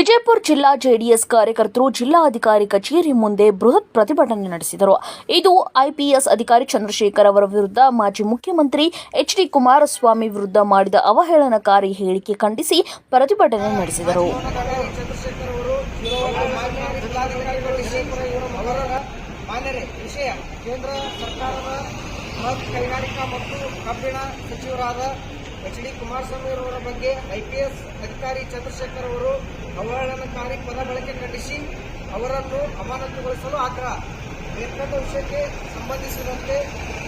ವಿಜಯಪುರ ಜಿಲ್ಲಾ ಜೆಡಿಎಸ್ ಕಾರ್ಯಕರ್ತರು ಜಿಲ್ಲಾಧಿಕಾರಿ ಕಚೇರಿ ಮುಂದೆ ಬೃಹತ್ ಪ್ರತಿಭಟನೆ ನಡೆಸಿದರು. ಇದು ಐಪಿಎಸ್ ಅಧಿಕಾರಿ ಚಂದ್ರಶೇಖರ್ ಅವರ ವಿರುದ್ಧ, ಮಾಜಿ ಮುಖ್ಯಮಂತ್ರಿ ಎಚ್ ಡಿ ಕುಮಾರಸ್ವಾಮಿ ವಿರುದ್ಧ ಮಾಡಿದ ಅವಹೇಳನಕಾರಿ ಹೇಳಿಕೆ ಖಂಡಿಸಿ ಪ್ರತಿಭಟನೆ ನಡೆಸಿದರು. ಕೈಗಾರಿಕಾ ಮತ್ತು ಕಬ್ಬಿಣ ಸಚಿವರಾದ ಎಚ್ ಡಿ ಕುಮಾರಸ್ವಾಮಿ ಅವರ ಬಗ್ಗೆ ಐಪಿಎಸ್ ಅಧಿಕಾರಿ ಚಂದ್ರಶೇಖರ್ ಅವರು ಅವಹೇಳನಕಾರಿ ಪದ ಬಳಕೆ ಖಂಡಿಸಿ ಅವರನ್ನು ಅಮಾನತುಗೊಳಿಸಲು ಆಗ್ರಹ. ಮೇಲ್ಕಂಡ ವಿಷಯಕ್ಕೆ ಸಂಬಂಧಿಸಿದಂತೆ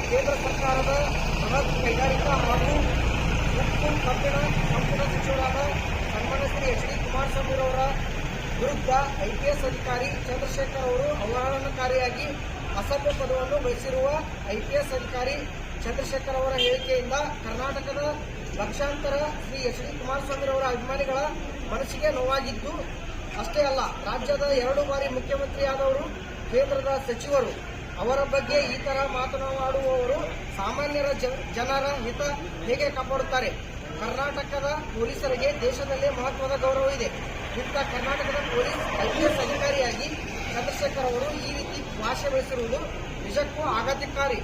ಕೇಂದ್ರ ಸರ್ಕಾರದ ಬೃಹತ್ ಕೈಗಾರಿಕಾ ಹಾಗೂ ಉಕ್ಕು ಕಬ್ಬಿಣ ಸಂಪುಟ ಸಚಿವರಾದ ಸನ್ಮಾನ್ಯ ಶ್ರೀ ಎಚ್ ಡಿ ಕುಮಾರಸ್ವಾಮಿ ಅವರ ವಿರುದ್ಧ ಐಪಿಎಸ್ ಅಧಿಕಾರಿ ಚಂದ್ರಶೇಖರ್ ಅವರು ಅವಹೇಳನಕಾರಿಯಾಗಿ ಅಸಭ್ಯ ಪದವನ್ನು ಬಳಸಿರುವ ಐಪಿಎಸ್ ಅಧಿಕಾರಿ ಚಂದ್ರಶೇಖರ್ ಅವರ ಹೇಳಿಕೆಯಿಂದ ಕರ್ನಾಟಕದ ಲಕ್ಷಾಂತರ ಶ್ರೀ ಎಚ್ ಡಿ ಕುಮಾರಸ್ವಾಮಿ ಅವರ ಅಭಿಮಾನಿಗಳ ಮನಸ್ಸಿಗೆ ನೋವಾಗಿದ್ದು ಅಷ್ಟೇ ಅಲ್ಲ, ರಾಜ್ಯದ ಎರಡು ಬಾರಿ ಮುಖ್ಯಮಂತ್ರಿಯಾದವರು, ಕೇಂದ್ರದ ಸಚಿವರು, ಅವರ ಬಗ್ಗೆ ಈ ತರ ಮಾತನಾಡುವವರು ಸಾಮಾನ್ಯರ ಜನರ ಹಿತ ಹೇಗೆ ಕಾಪಾಡುತ್ತಾರೆ? ಕರ್ನಾಟಕದ ಪೊಲೀಸರಿಗೆ ದೇಶದಲ್ಲೇ ಮಹತ್ವದ ಗೌರವ ಇದೆ. ಇಂಥ ಕರ್ನಾಟಕದ ಪೊಲೀಸ್ ಐಪಿಎಸ್ ಅಧಿಕಾರಿಯಾಗಿ ಚಂದ್ರಶೇಖರ್ ಅವರು ಈ ರೀತಿ ಭಾಷೆ ಬೆಳೆಸಿರುವುದು ನಿಜಕ್ಕೂ ಆಘಾತಕಾರಿ.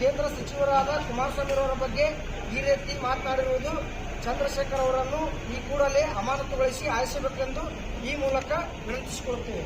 ಕೇಂದ್ರ ಸಚಿವರಾದ ಕುಮಾರಸ್ವಾಮಿ ಅವರ ಬಗ್ಗೆ ಈ ರೀತಿ ಮಾತನಾಡಿರುವುದು ಚಂದ್ರಶೇಖರ್ ಅವರನ್ನು ಈ ಕೂಡಲೇ ಅಮಾನತುಗೊಳಿಸಿ ಆಯಿಸಬೇಕೆಂದು ಈ ಮೂಲಕ ವಿನಂತಿಸಿಕೊಳ್ಳುತ್ತೇವೆ.